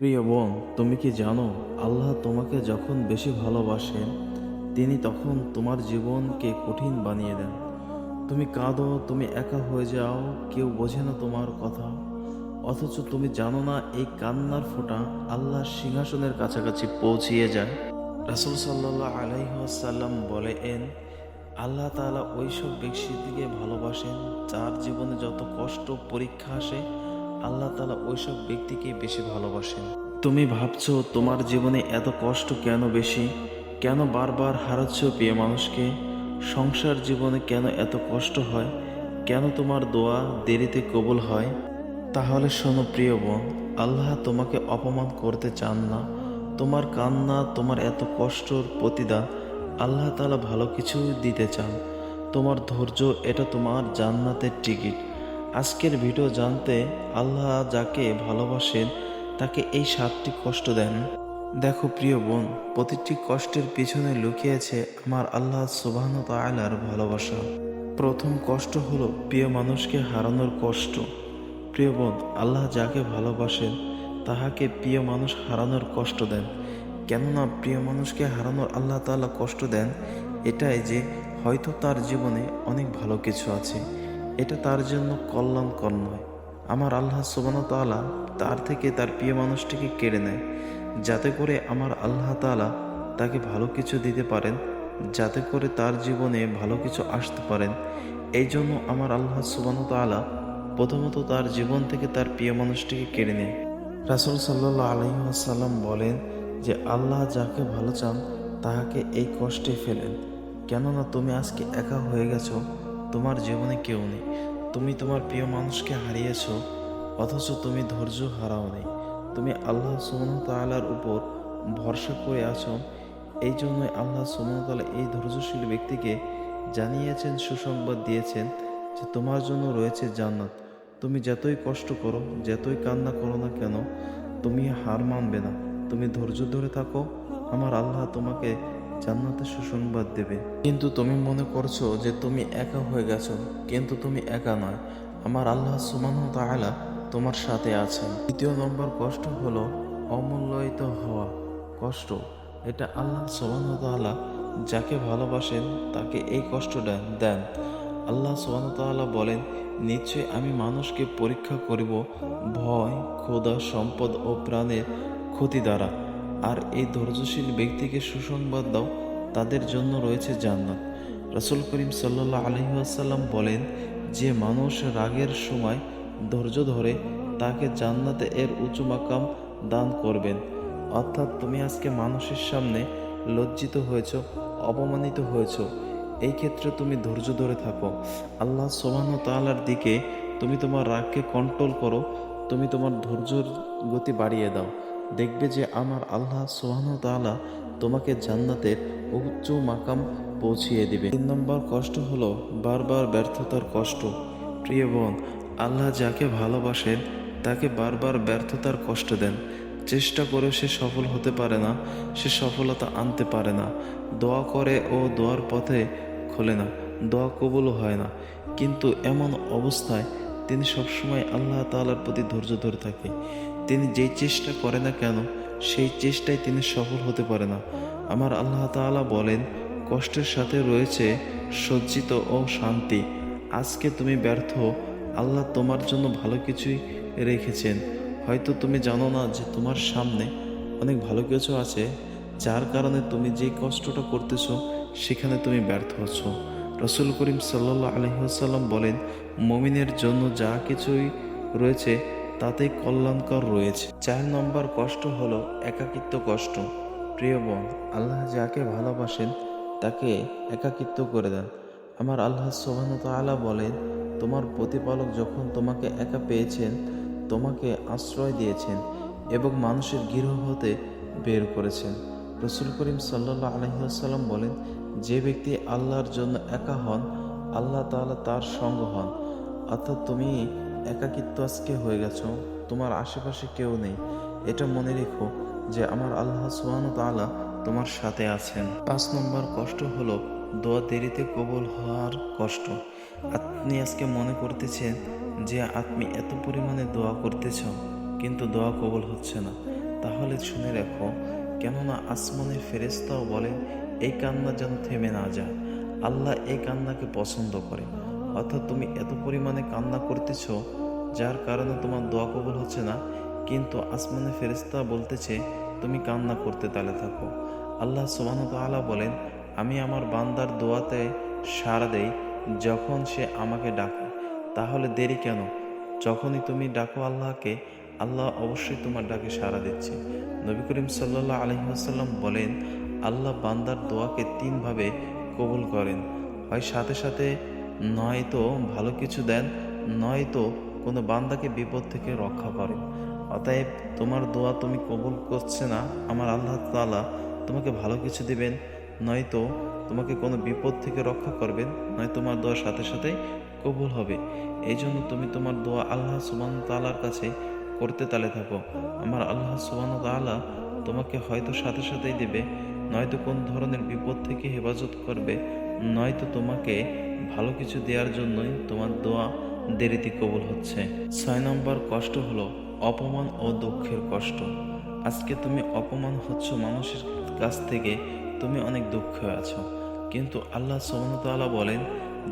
প্রিয় বোন, তুমি কি জানো, আল্লাহ তোমাকে যখন বেশি ভালোবাসেন, তিনি তখন তোমার জীবনকে কঠিন বানিয়ে দেন। তুমি কাঁদো, তুমি একা হয়ে যাও, কেউ বোঝে না তোমার কথা। অথচ তুমি জানো না, এই কান্নার ফোঁটা আল্লাহর সিংহাসনের কাছাকাছি পৌঁছিয়ে যায়। রাসুল সাল্লাহ আলাইসাল্লাম এন আল্লাহ তাআলা ওইসব ব্যক্তিকে ভালোবাসেন, যার জীবনে যত কষ্ট, পরীক্ষা আসে আল্লাহ তাআলা ওইসব ব্যক্তিকে বেশি ভালোবাসেন। তুমি ভাবছ তোমার জীবনে এত কষ্ট কেন বেশি? কেন বারবার হারাচ্ছ প্রিয় মানুষকে? সংসার জীবনে কেন এত কষ্ট হয়? কেন তোমার দোয়া দেরিতে কবুল হয়? তাহলে শোনো প্রিয় বোন, আল্লাহ তোমাকে অপমান করতে চান না। তোমার কান্না, তোমার এত কষ্টর প্রতিদান আল্লাহ তালা ভালো কিছু দিতে চান। তোমার ধৈর্য, এটা তোমার জান্নাতের টিকিট। আজকের ভিডিও জানতে আল্লাহ যাকে ভালোবাসেন, তাকে এই সাতটি কষ্ট দেন। দেখো প্রিয় বোন, প্রতিটি কষ্টের পিছনে লুকিয়েছে আমার আল্লাহ সুবাহন তাআলার ভালোবাসা। প্রথম কষ্ট হলো প্রিয় মানুষকে হারানোর কষ্ট। প্রিয় বোন, আল্লাহ যাকে ভালোবাসেন, তাহাকে প্রিয় মানুষ হারানোর কষ্ট দেন। কেননা প্রিয় মানুষকে হারানোর আল্লাহ তাআলা কষ্ট দেন, এটাই যে হয়তো তার জীবনে অনেক ভালো কিছু আছে। এটা তার জন্য কল্যাণকর নয়। আমার আল্লাহ সুবান তাআলা তার থেকে তার প্রিয় মানুষটিকে কেড়ে নেয়। যাতে করে আমার আল্লাহ তাআলা তাকে ভালো কিছু দিতে পারেন, যাতে করে তার জীবনে ভালো কিছু আসতে পারেন। এই জন্য আমার আল্লাহ সুবান তাআলা প্রথমত তার জীবন থেকে তার প্রিয় মানুষটিকে কেড়ে নেয়। রাসুল সাল্লাহ আলহিহাসাল্লাম বলেন যে, আল্লাহ যাকে ভালো চান, তাহাকে এই কষ্টে ফেলেন। কেননা তুমি আজকে একা হয়ে গেছো তোমার জীবনে কেউ নেই। তুমি তোমার প্রিয় মানুষকে হারিয়েছ, অথচ তুমি ধৈর্য হারাও নেই তুমি আল্লাহ সুমন তালার উপর ভরসা করে আছো। এই জন্যই আল্লাহ সুমন তালা এই ধৈর্যশীল ব্যক্তিকে জানিয়েছেন, সুসংবাদ দিয়েছেন যে তোমার জন্য রয়েছে জান্নাত। তুমি যতই কষ্ট করো, যতই কান্না করো না কেন, তুমি হার মানবে না। তুমি ধৈর্য ধরে থাকো। আমার আল্লাহ তোমাকে জান্নাতে সুসংবাদ দেবে। কিন্তু তুমি মনে করছ যে তুমি একা হয়ে গেছো, কিন্তু তুমি একা নয়। আমার আল্লাহ সুমান তাআলা তোমার সাথে আছেন। দ্বিতীয় নম্বর কষ্ট হলো অমূল্যায়িত হওয়া কষ্ট। এটা আল্লাহ সুমান তাআলা যাকে ভালোবাসেন, তাকে এই কষ্ট দেন আল্লাহ ওয়া তাআলা বলেন নিশ্চয় আমি মানুষকে পরীক্ষা করিব ভয়, ক্ষুধা, সম্পদ ও প্রাণের ক্ষতি দ্বারা। আর এই ধৈর্যশীল ব্যক্তিকে সুসংবাদ দাও, তাদের জন্য রয়েছে জান্নাত। রসুল করিম সাল্লাহ আলহিহাসাল্লাম বলেন, যে মানুষ রাগের সময় ধৈর্য ধরে, তাকে জান্নাতে এর উঁচু মাকাম দান করবেন। অর্থাৎ তুমি আজকে মানুষের সামনে লজ্জিত হয়েছ, অপমানিত হয়েছ। এই ক্ষেত্রে তুমি ধৈর্য ধরে থাকো। আল্লাহ সোবান তালার দিকে তুমি তোমার রাগকে কন্ট্রোল করো, তুমি তোমার ধৈর্যর গতি বাড়িয়ে দাও। দেখবে যে আমার আল্লাহ সোহান তালা তোমাকে জান্নাতের উচ্চ মাকাম পৌঁছিয়ে দিবে। তিন নম্বর কষ্ট হলো বারবার ব্যর্থতার কষ্ট। প্রিয় বোন, আল্লাহ যাকে ভালোবাসেন, তাকে বারবার ব্যর্থতার কষ্ট দেন। চেষ্টা করেও সে সফল হতে পারে না, সে সফলতা আনতে পারে না। দোয়া করে ও দোয়ার পথে খোলে না, দোয়া কবুলও হয় না। কিন্তু এমন অবস্থায় তিনি সবসময় আল্লাহ তাআলার প্রতি ধৈর্য ধরে থাকে। তিনি যেই চেষ্টা করে না কেন, সেই চেষ্টায় তিনি সফল হতে পারে না। আমার আল্লাহ তাআলা বলেন, কষ্টের সাথে রয়েছে সজ্জিত ও শান্তি। আজকে তুমি ব্যর্থ, আল্লাহ তোমার জন্য ভালো কিছুই রেখেছেন। হয়তো তুমি জানো না যে তোমার সামনে অনেক ভালো কিছু আছে, যার কারণে তুমি যে কষ্টটা করতেছো, সেখানে তুমি ব্যর্থ হচ্ছ। রসুল করিম সাল্লাহ আলহিহাসাল্লাম বলেন, মমিনের জন্য যা কিছুই রয়েছে তাতেই কল্যাণকর রয়েছে। চার নম্বর কষ্ট হলো একাকিত্ব কষ্ট। প্রিয় বোন, আল্লাহ যাকে ভালোবাসেন, তাকে একাকিত্ব করে দেন। আমার আল্লাহ সোহান তালা বলেন, তোমার প্রতিপালক যখন তোমাকে একা পেয়েছেন, তোমাকে আশ্রয় দিয়েছেন এবং মানুষের গৃহ হতে বের করেছেন। রসুল করিম সাল্লাহ আলহিহাসাল্লাম বলেন, যে ব্যক্তি আল্লাহর জন্য একা হন, আল্লাহ তাআলা তার সঙ্গ হন। অর্থাৎ তুমি একাকিত্ব আজকে হয়ে গেছো। তোমার আশেপাশে কেউ নেই। এটা মনে রেখো যে আমার আল্লাহ সুহান তাআলা তোমার সাথে আছেন। পাঁচ নম্বর কষ্ট হলো দোয়া দেরিতে কবল হওয়ার কষ্ট। আপনি আজকে মনে করতেছেন যে আপনি এত পরিমাণে দোয়া করতেছ, কিন্তু দোয়া কবল হচ্ছে না। তাহলে শুনে রাখো, কেননা আসমানের ফেরেস্তাও বলেন এই কান্না যেন থেমে না যায়। আল্লাহ এই কান্নাকে পছন্দ করে অর্থাৎ তুমি এত পরিমাণে কান্না করতেছ, যার কারণে তোমার দোয়া কবুল হচ্ছে না। কিন্তু আসমানের ফেরিস্তা বলতেছে, তুমি কান্না করতে তালে থাকো। আল্লাহ সুবাহ তাআলা বলেন, আমি আমার বান্দার দোয়াতে সাড়া দেই যখন সে আমাকে ডাকে। তাহলে দেরি কেন? যখনই তুমি ডাকো আল্লাহকে, আল্লাহ অবশ্যই তোমার ডাকে সাড়া দিচ্ছে। নবী করিম সাল্লাহ আলহিহাসাল্লাম বলেন, আল্লাহ বান্দার দোয়াকে তিনভাবে কবুল করেন। হয় সাথে সাথে নয়তো ভালো কিছু দেন, নয়তো কোনো বান্দাকে বিপদ থেকে রক্ষা করেন। অতএব তোমার দোয়া তুমি কবুল করছে না, আমার আল্লাহ তাআলা তোমাকে ভালো কিছু দেবেন, নয়তো তোমাকে কোনো বিপদ থেকে রক্ষা করবেন, নয় তোমার দোয়ার সাথে সাথে কবুল হবে। এই জন্য তুমি তোমার দোয়া আল্লাহ সুবান তালার কাছে করতে তালে থাকো। আমার আল্লাহ সুবান তালা তোমাকে হয়তো সাথে সাথেই দেবে নয়তো কোন ধরনের বিপদ থেকে হেফাজত করবে, নয়তো তোমাকে ভালো কিছু দেওয়ার জন্যই তোমার দোয়া দেরিতে কবুল হচ্ছে। ছয় নম্বর কষ্ট হলো অপমান ও দুঃখের কষ্ট। আজকে তুমি অপমান হচ্ছ মানুষের কাছ থেকে, তুমি অনেক দুঃখে আছো। কিন্তু আল্লাহ সুবহানাহু বলেন,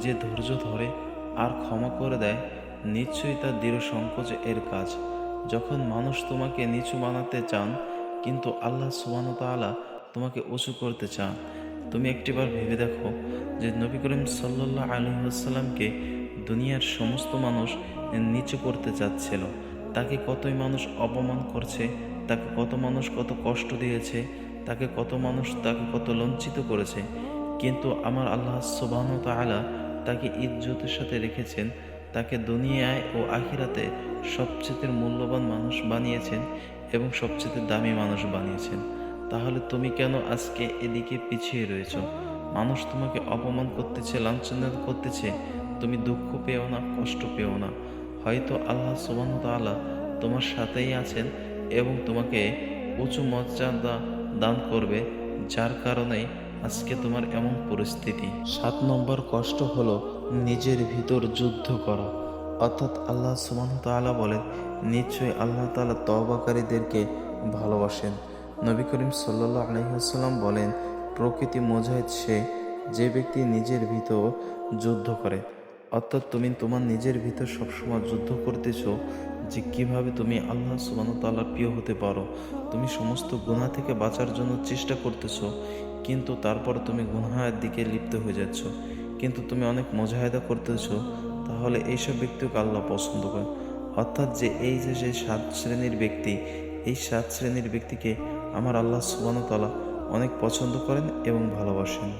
যে ধৈর্য ধরে আর ক্ষমা করে দেয়, নিশ্চয়ই তার দৃঢ় সংকোচ এর কাজ। যখন মানুষ তোমাকে নিচু বানাতে চান, কিন্তু আল্লাহ সুবহানাহু তাআলা তোমাকে উঁচু করতে চান তুমি একটিবার ভেবে দেখো যে নবী করিম সাল্লাহ আলহিহাসাল্লামকে দুনিয়ার সমস্ত মানুষ নিচু করতে চাচ্ছিল। তাকে কতই মানুষ অপমান করছে, তাকে কত মানুষ কত কষ্ট দিয়েছে, তাকে কত মানুষ তাকে কত লঞ্চিত করেছে। কিন্তু আমার আল্লাহ সুবাহন তাআলা তাকে ইজ্জতের সাথে রেখেছেন, তাকে দুনিয়ায় ও আখিরাতে সবচেয়ে মূল্যবান মানুষ বানিয়েছেন এবং সবচেয়ে দামি মানুষ বানিয়েছেন। তাহলে তুমি কেন আজকে এদিকে পিছিয়ে রয়েছো? মানুষ তোমাকে অপমান করতেছে, লাঞ্ছনা করতেছে। তুমি দুঃখ পেও না, কষ্ট পেও না। হয়তো আল্লাহ সুবাহ তাআলা তোমার সাথেই আছেন এবং তোমাকে উঁচু মর্যাদা দান করবে, যার কারণে আজকে তোমার এমন পরিস্থিতি। সাত নম্বর কষ্ট হলো নিজের ভিতর যুদ্ধ করা। অর্থাৎ আল্লাহ সুবাহ তাআলা বলেন, নিশ্চয়ই আল্লাহ তাআলা তওবাকারীদেরকে ভালোবাসেন। নবী করিম সাল্লাহ আলহিহাল্লাম বলেন, প্রকৃতি মোজাহিদ সে যে ব্যক্তি নিজের ভিতর যুদ্ধ করে। অর্থাৎ তুমি তোমার নিজের ভিতর সবসময় যুদ্ধ করতেছ যে কীভাবে তুমি আল্লাহ সুবাহতাল্লাহ প্রিয় হতে পারো। তুমি সমস্ত গুনাহ থেকে বাঁচার জন্য চেষ্টা করতেছ, কিন্তু তারপর তুমি গুনাহের দিকে লিপ্ত হয়ে যাচ্ছ। কিন্তু তুমি অনেক মজাহেদা করতেছ, তাহলে এইসব ব্যক্তিকে আল্লাহ পছন্দ করে। অর্থাৎ যে এই যে সাত শ্রেণির ব্যক্তি, এই সাত শ্রেণির ব্যক্তিকে আমার আল্লাহ সুবানতলা অনেক পছন্দ করেন এবং ভালোবাসেন।